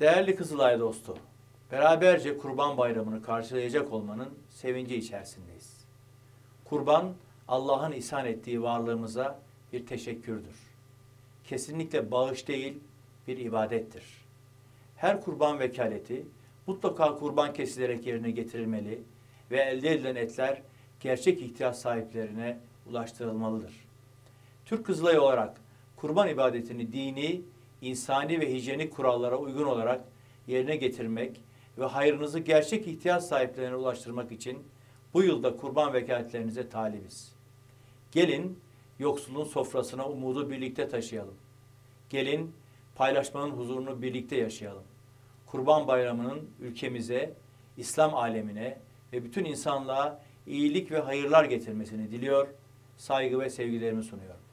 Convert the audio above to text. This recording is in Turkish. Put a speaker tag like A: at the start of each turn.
A: Değerli Kızılay dostu, beraberce Kurban Bayramı'nı karşılayacak olmanın sevinci içerisindeyiz. Kurban, Allah'ın ihsan ettiği varlığımıza bir teşekkürdür. Kesinlikle bağış değil, bir ibadettir. Her kurban vekaleti mutlaka kurban kesilerek yerine getirilmeli ve elde edilen etler gerçek ihtiyaç sahiplerine ulaştırılmalıdır. Türk Kızılayı olarak kurban ibadetini dini, insani ve hijyenik kurallara uygun olarak yerine getirmek ve hayrınızı gerçek ihtiyaç sahiplerine ulaştırmak için bu yılda kurban vekaletlerinize talibiz. Gelin yoksulun sofrasına umudu birlikte taşıyalım. Gelin paylaşmanın huzurunu birlikte yaşayalım. Kurban Bayramı'nın ülkemize, İslam alemine ve bütün insanlığa iyilik ve hayırlar getirmesini diliyor, saygı ve sevgilerimi sunuyorum.